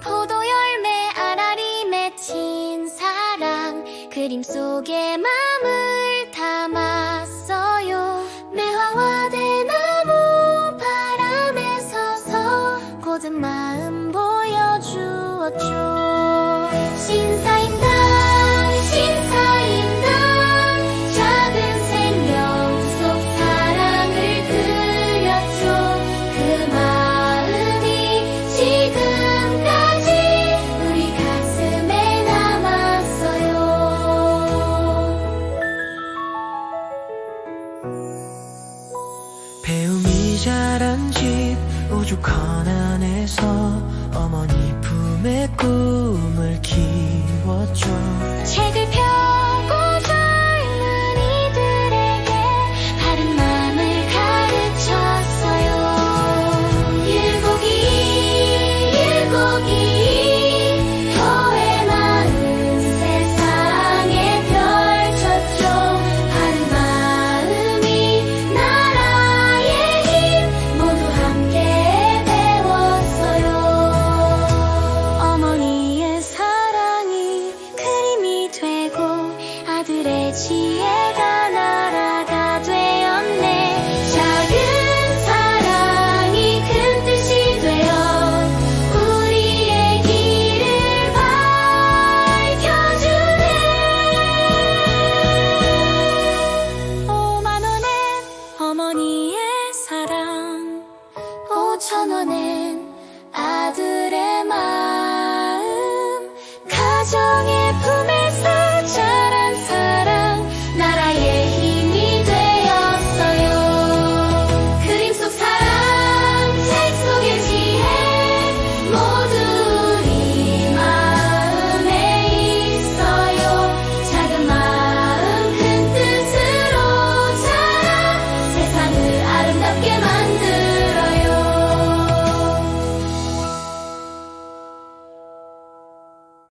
포도 열매 아라리 맺힌 사랑 그림 속에 마음을 담았어요. 매화와 대나무 바람에 서서 고든 마음 보여주었죠. 신사 태움이 자란 집 오죽헌 안에서 어머니 품에 꿀 사랑. 5천 원엔